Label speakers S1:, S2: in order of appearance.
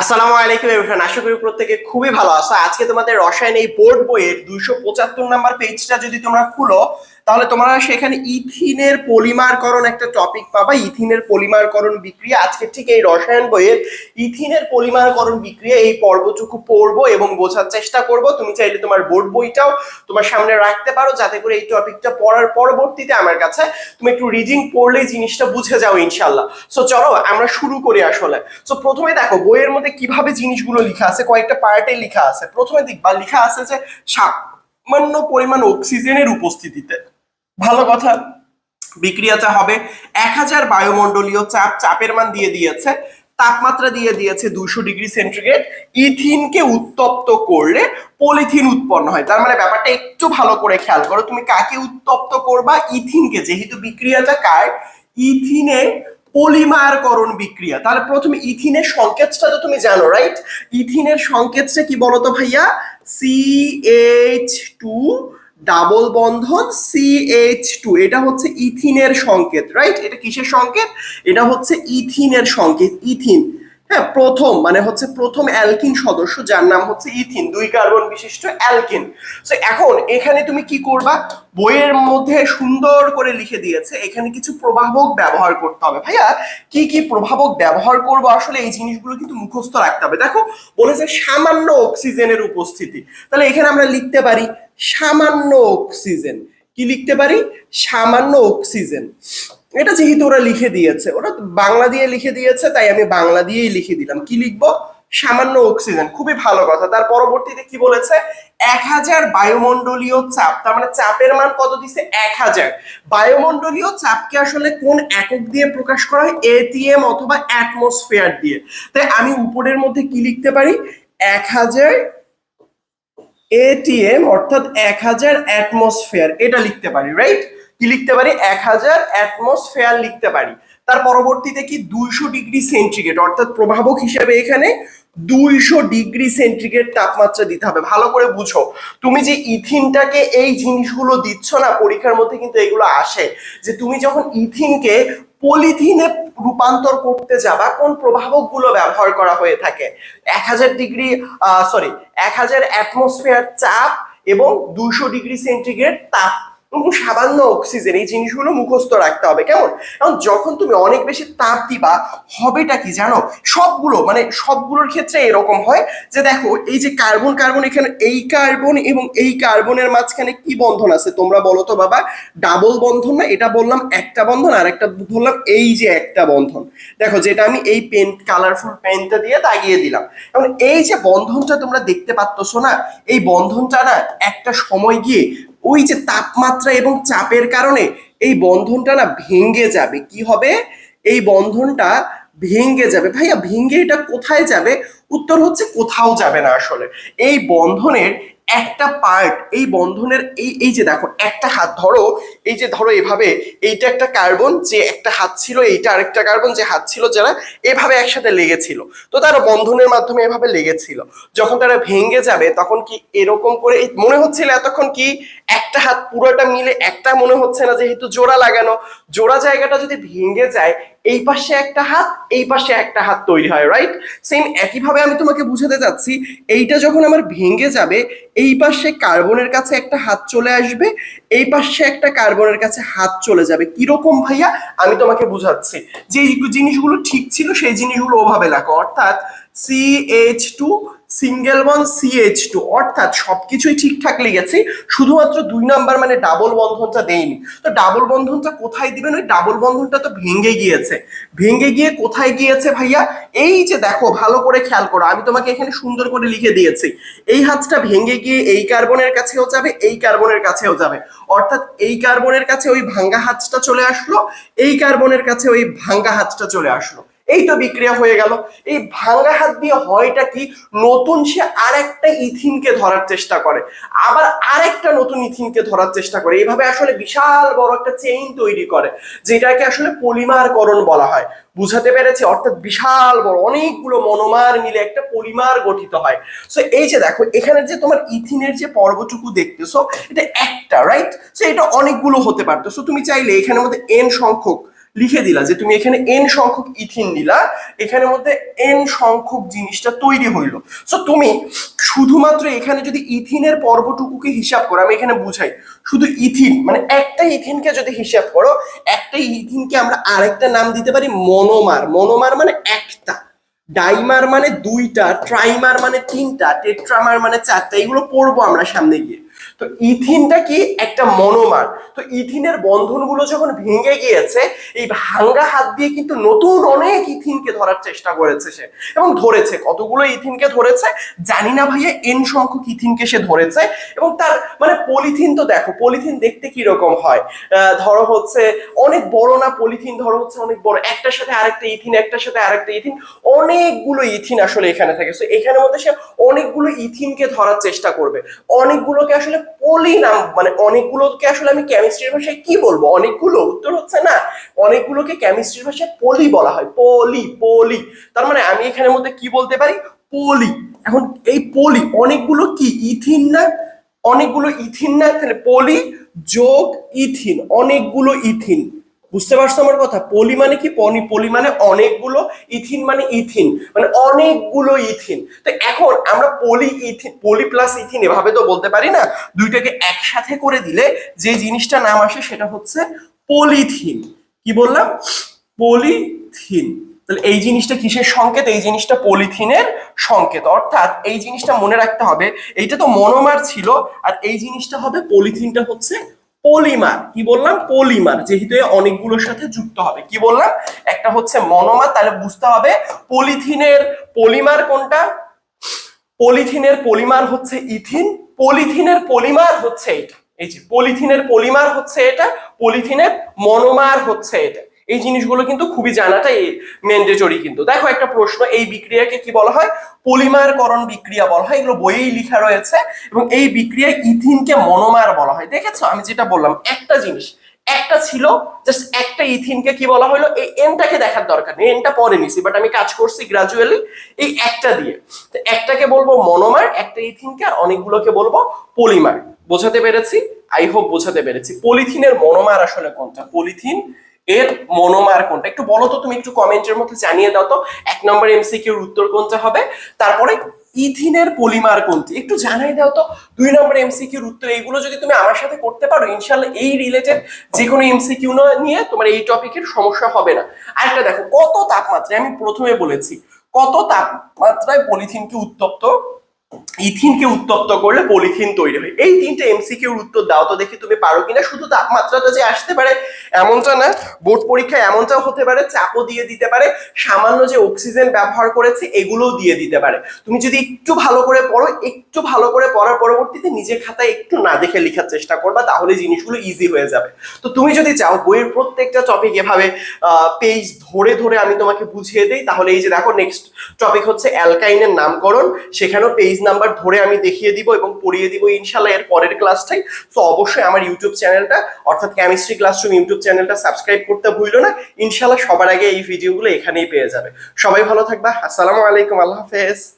S1: আসসালামু আলাইকুম এভরিওয়ান আশা করি প্রত্যেকে খুবই ভালো আছো। আজকে তোমাদের রসায়ন এই বোর্ড বইয়ের দুইশো পঁচাত্তর নাম্বার পেজটা যদি তোমরা খুলো, তাহলে তোমরা সেখানে ইথিনের পলিমারকরণ একটা টপিক পাবা, ইথিনের পলিমারকরণ বিক্রিয়া। আজকে ঠিক এই রসায়ন বইয়ের ইথিনের পলিমারকরণ বিক্রিয়া এই পর্বটুকু পড়ব এবং বোঝার চেষ্টা করব। তুমি চাইলে তোমার বোর্ড বইটাও তোমার সামনে রাখতে পারো, যাতে করে এই টপিকটা পড়ার পরবর্তীতে আমার কাছে তুমি একটু রিডিং পড়লেই জিনিসটা বুঝে যাও ইনশাল্লাহ সো চলো আমরা শুরু করি আসলে। সো প্রথমে দেখো, বইয়ের মধ্যে কীভাবে জিনিসগুলো লেখা আছে, কয়েকটা পার্টে লেখা আছে। প্রথমে দেখবা, লেখা আছে যে সামান্য পরিমাণ অক্সিজেনের উপস্থিতিতে। ভালো কথা, বিক্রিয়াটা হবে এক হাজার বায়ুমণ্ডলীয় চাপ, চাপের মান দিয়ে দিয়েছে, তাপমাত্রা দিয়ে দিয়েছে দুশো ডিগ্রি সেন্টিগ্রেড, ইথিনকে উত্তপ্ত করলে পলিথিন উৎপন্ন হয়। তার মানে ব্যাপারটা একটু ভালো করে খেয়াল করো, তুমি কাকে উত্তপ্ত করবা? ইথিনকে, যেহেতু বিক্রিয়াটা কার? ইথিনের পলিমারকরণ বিক্রিয়া। তাহলে প্রথমে ইথিনের সংকেতটা তো তুমি জানো রাইট ইথিনের সংকেতটা কি বলতো ভাইয়া? সি এইচ টু ডাবল বন্ধন সিএইচ টু এটা হচ্ছে ইথিনের সংকেত রাইট এটা কিসের সংকেত? এটা হচ্ছে ইথিনের সংকেত, ইথিন। হ্যাঁ প্রথম মানে হচ্ছে প্রথম অ্যালকিন সদস্য, যার নাম হচ্ছে ইথিন, দুই কার্বন বিশিষ্ট অ্যালকিন। তো এখন এখানে তুমি কি করবা? বইয়ের মধ্যে সুন্দর করে লিখে দিয়েছে, এখানে কিছু প্রভাবক ব্যবহার করতে হবে। ভাইয়া, কি কি প্রভাবক ব্যবহার করব? আসলে এই জিনিসগুলো কিন্তু মুখস্থ রাখতে হবে। দেখো, বলেছে সামান্য অক্সিজেনের উপস্থিতি। তাহলে এখানে আমরা লিখতে পারি সামান্য অক্সিজেন। কি লিখতে পারি? সামান্য অক্সিজেন। এটা যেহেতু ওরা লিখে দিয়েছে, ওরা বাংলা দিয়ে লিখে দিয়েছে, তাই আমি বাংলা দিয়েই লিখে দিলাম। কি লিখব? সামান্য অক্সিজেন খুবই ভালো কথা। তার পরবর্তীতে কি বলেছে? এক হাজার বায়ুমণ্ডলীয় চাপ, তার মানে চাপের মান কত দিছে? এক হাজার। বায়ুমণ্ডলীয় চাপকে আসলে কোন একক দিয়ে প্রকাশ করা হয়? এটিএম অথবা অ্যাটমসফিয়ার দিয়ে। তাই আমি উপরের মধ্যে কি লিখতে পারি? এক হাজার এটিএম অর্থাৎ এক হাজার অ্যাটমসফিয়ার এটা লিখতে পারি রাইট কি লিখতে পারি? এক হাজার অ্যাটমসফিয়ার লিখতে পারি। তার পরবর্তীতে কি দুইশো ডিগ্রি সেন্টিগ্রেড? অর্থাৎ প্রভাবক হিসাবে এখানে দুইশো ডিগ্রি সেন্টিগ্রেড তাপমাত্রা দিতে হবে। ভালো করে বুঝো। তুমি যে ইথিনটাকে এই জিনিসগুলো দিচ্ছ না, পরীক্ষার মধ্যে কিন্তু এগুলো আসে। যে তুমি যখন ইথিনকে পলিথিনে রূপান্তর করতে যাবা, কোন প্রভাবকগুলো ব্যবহার করা হয়ে থাকে? এক হাজার ডিগ্রি সরি এক হাজার অ্যাটমসফিয়ার চাপ এবং দুইশো ডিগ্রি সেন্টিগ্রেড তাপ। সামান্য অক্সিজেন এই জিনিসগুলো মুখস্থ রাখতে হবে, কেমন? কারণ যখন তুমি অনেক বেশি তাপ দিবা, হবেটা কি জানো? সবগুলো মানে সবগুলোর ক্ষেত্রে এরকম হয় যে দেখো, এই যে কার্বন কার্বন, এখানে এই কার্বন এবং এই কার্বনের মাঝখানে কি বন্ধন আছে? তোমরা বলো তো বাবা ডাবল বন্ধন না? এটা বললাম একটা বন্ধন আর একটা বললাম এই যে একটা বন্ধন। দেখো, যেটা আমি এই পেন কালারফুল পেনটা দিয়ে দাগিয়ে দিলাম। এখন এই যে বন্ধনটা তোমরা দেখতে পাচ্ছ না, এই বন্ধনটা না একটা সময় গিয়ে ওই যে তাপমাত্রা এবং চাপের কারণে এই বন্ধনটা না ভেঙে যাবে। কি হবে? এই বন্ধনটা ভেঙে যাবে। ভাইয়া, ভেঙে এটা কোথায় যাবে? উত্তর হচ্ছে কোথাও যাবে না আসলে। এই বন্ধনের একটা পার্ট এই বন্ধনের এই এই যে দেখো, একটা হাত ধরো, এই যে ধরো এভাবে, এইটা একটা কার্বন যে একটা হাত ছিল, এইটা আরেকটা কার্বন যে হাত ছিল যারা, এভাবে একসাথে লেগেছিল। তো তারা বন্ধনের মাধ্যমে এভাবে লেগেছিল। যখন তারা ভেঙে যাবে, তখন কি এরকম করে মনে হচ্ছিল এতক্ষণ কি একটা হাত পুরোটা মিলে, একটা মনে হচ্ছে না যেহেতু জোড়া লাগানো। জোড়া জায়গাটা যদি ভেঙে যায় এই পাশে একটা হাত, এই পাশে একটা হাত তৈরি হয় রাইট সেম একইভাবে আমি তোমাকে বুঝাতে চাচ্ছি, এইটা যখন আমার ভেঙে যাবে, এই পাশে কার্বনের কাছে একটা হাত চলে আসবে, এই পাশে একটা কার্বনের কাছে হাত চলে যাবে। কীরকম ভাইয়া? আমি তোমাকে বুঝাচ্ছি। যে জিনিসগুলো ঠিক ছিল, সেই জিনিসগুলো ওভাবে লাগো অর্থাৎ C H two single bond CH two অর্থাৎ সবকিছুই ঠিকঠাক লেগেছে, শুধুমাত্র দুই নাম্বার মানে ডাবল বন্ধনটা দেয়নি। তো ডাবল বন্ধনটা কোথায় দিবেন? ওই ডাবল বন্ধনটা তো ভেঙে গিয়েছে। ভেঙে গিয়ে কোথায় গিয়েছে ভাইয়া? এই যে দেখো, ভালো করে খেয়াল করো, আমি তোমাকে এখানে সুন্দর করে লিখে দিয়েছি। এই হাতটা ভেঙে গিয়ে এই কার্বনের কাছেও যাবে, এই কার্বনের কাছেও যাবে। অর্থাৎ এই কার্বনের কাছে ওই ভাঙ্গা হাতটা চলে আসলো, এই কার্বনের কাছে ওই ভাঙ্গা হাতটা চলে আসলো। এই তো বিক্রিয়া হয়ে গেল। এই ভাঙ্গা হাত দিয়ে হয়টা কি নতুন সে আরেকটা ইথিনকে ধরার চেষ্টা করে? আবার আরেকটা নতুন ইথিনকে ধরার চেষ্টা করে। এইভাবে আসলে বিশাল বড় একটা চেইন তৈরি করে, যেটাকে আসলে পলিমারকরণ বলা হয়। বুঝাতে পেরেছি? অর্থাৎ বিশাল বড়, অনেকগুলো মনোমার মিলে একটা পলিমার গঠিত হয়। সো এই যে দেখো, এখানে যে তোমার ইথিনের যে পর্বটুকু দেখতেছো, এটা একটা রাইট সো এটা অনেকগুলো হতে পারতো। সো তুমি চাইলে এখানের মধ্যে এন সংখ্যক লিখে দিলা যে তুমি এখানে এন সংখ্যক ইথিন দিলা, এখানের মধ্যে এন সংখ্যক জিনিসটা তৈরি হইল। সো তুমি শুধুমাত্র এখানে যদি ইথিনের পর্বটুকুকে হিসাব করো, আমি এখানে বুঝাই, শুধু ইথিন মানে একটা ইথিনকে যদি হিসাব করো, একটা ইথিনকে আমরা আরেকটা নাম দিতে পারি মনোমার। মনোমার মানে একটা। ডাইমার মানে দুইটা, ট্রাইমার মানে তিনটা, টেট্রামার মানে চারটা, এগুলো পড়ব আমরা সামনে গিয়ে। তো ইথিনটা কি একটা মনোমার? তো ইথিনের বন্ধনগুলো যখন ভেঙে গিয়েছে, এই ভাঙ্গা হাত দিয়ে কিন্তু নতুন অনেক ইথিনকে ধরার চেষ্টা করেছে সে এবং ধরেছে। কতগুলো ইথিনকে ধরেছে? জানি না ভাইয়া এন সংখ্যক ইথিনকে সে ধরেছে এবং তার মানে পলিথিন তো দেখো, পলিথিন দেখতে কি রকম হয় ধরো হচ্ছে অনেক বড় না পলিথিন, ধরো হচ্ছে অনেক বড়। একটার সাথে আরেকটা ইথিন, একটার সাথে আরেকটা ইথিন, অনেকগুলো ইথিন আসলে এখানে থাকে। তো এখানের মধ্যে সে অনেকগুলো ইথিনকে ধরার চেষ্টা করবে। অনেকগুলোকে আসলে পলি নাম মানে অনেকগুলোকে আসলে আমি কেমিস্ট্রির ভাষায় কি বলব? অনেকগুলো উত্তর হচ্ছে না। অনেকগুলোকে কেমিস্ট্রির ভাষায় পলি বলা হয়। পলি পলি। তার মানে আমি এখানের মধ্যে কি বলতে পারি? পলি। এখন এই পলি, অনেকগুলো কি? ইথিন না? অনেকগুলো ইথিন না? তাহলে পলি যোগ ইথিন। অনেকগুলো ইথিন। বুঝতে পারছ আমার কথা? পলি মানে কি? পলি পলি মানে অনেকগুলো, ইথিন মানে ইথিন মানে অনেকগুলো ইথিন। তো এখন আমরা poly ethene, poly plus ethene এভাবে তো বলতে পারি না, দুইটাকে একসাথে করে দিলে যে জিনিসটা নাম আসে সেটা হচ্ছে পলিথিন। কি বললাম? পলিথিন। তাহলে এই জিনিসটা কিসের সংকেত? এই জিনিসটা পলিথিনের সংকেত। অর্থাৎ এই জিনিসটা মনে রাখতে হবে, এইটা তো মনোমার ছিল, আর এই জিনিসটা হবে পলিথিনটা হচ্ছে পলিমার। কি বললাম? পলিমার, যেহেতু অনেকগুলোর সাথে যুক্ত হবে। কি বললাম? একটা হচ্ছে মনোমার, তাহলে বুঝতে হবে পলিথিনের পলিমার কোনটা? পলিথিনের পলিমার হচ্ছে ইথিন, পলিথিনের পলিমার হচ্ছে এটা। এই যে, পলিথিনের পলিমার হচ্ছে এটা, পলিথিনের মনোমার হচ্ছে এটা। এই জিনিসগুলো কিন্তু খুবই জানাটা ম্যান্ডেটরি কিন্তু। দেখো একটা প্রশ্ন, এই বিক্রিয়াকে কি বলা হয়? পলিমারকরণ বিক্রিয়া বলা হয়, এগুলো বইয়েই লেখা রয়েছে এবং এই বিক্রিয়ায় ইথিনকে মনোমার বলা হয়। দেখেছ? আমি যেটা বললাম, একটা জিনিস, একটা ছিল জাস্ট একটা ইথিনকে কি বলা হলো? এই এনটাকে দেখার দরকার নেই এনটা পরে নিছি বাট আমি কাজ করছি গ্রাজুয়ালি এই একটা দিয়ে। তো একটাকে বলব মনোমার, একটা ইথিনকে, আর অনেকগুলোকে বলব পলিমার। বোঝাতে পেরেছি? আই হোপ বোঝাতে পেরেছি। পলিথিনের মনোমার আসলে কোনটা? পলিথিন এর মনোমার কোনটা? একটু বলো তো, তুমি একটু কমেন্টের মধ্যে জানিয়ে দাও তো, এক নম্বর এমসিকিউর উত্তর কোনটা হবে? তারপরে ইথিনের পলিমার কোনটি? একটু জানাই দাও তো, দুই নম্বর এমসিকিউর উত্তর, এইগুলো যদি তুমি আমার সাথে করতে পারো ইনশাল্লাহ এই রিলেটেড যে কোনো এমসিকিউ নিয়ে তোমার এই টপিকের সমস্যা হবে না। আরেকটা দেখো, কত তাপমাত্রায়, আমি প্রথমে বলেছি, কত তাপমাত্রায় পলিথিনকে উত্তপ্ত? ইথিনকে উত্তপ্ত করলে পলিথিন তৈরি হয়। এই তিনটে এমসিকিউর উত্তর দাও তো দেখি তুমি পারো কিনা। শুধু তাপমাত্রাটা যে আসতে পারে এমনটা না, বোর্ড পরীক্ষায় এমনটাও হতে পারে, চাপও দিয়ে দিতে পারে, সামান্য যে অক্সিজেন ব্যবহার করেছে এগুলোও দিয়ে দিতে পারে। তুমি যদি একটু ভালো করে পড়ো, একটু ভালো করে পড়ার পরবর্তীতে নিজের খাতায় একটু না দেখে লেখার চেষ্টা করবা, তাহলে জিনিসগুলো ইজি হয়ে যাবে। তো তুমি যদি চাও, বইয়ের প্রত্যেকটা টপিক এভাবে পেজ ধরে ধরে আমি তোমাকে বুঝিয়ে দিই, তাহলে এই যে দেখো নেক্সট টপিক হচ্ছে অ্যালকাইনের নামকরণ। সেখানেও পেজ নাম্বার ধরে আমি দেখিয়ে দিব এবং পড়িয়ে দিব ইনশাল্লাহ এর পরের ক্লাসটাই। তো অবশ্যই আমার ইউটিউব চ্যানেলটা অর্থাৎ কেমিস্ট্রি ক্লাসরুম ইউটিউব চ্যানেলটা সাবস্ক্রাইব করতে ভুলো না। ইনশাল্লাহ সবার আগে এই ভিডিওগুলো এখানেই পেয়ে যাবে। সবাই ভালো থাকবা। আসসালামু আলাইকুম। আল্লাহ হাফেজ।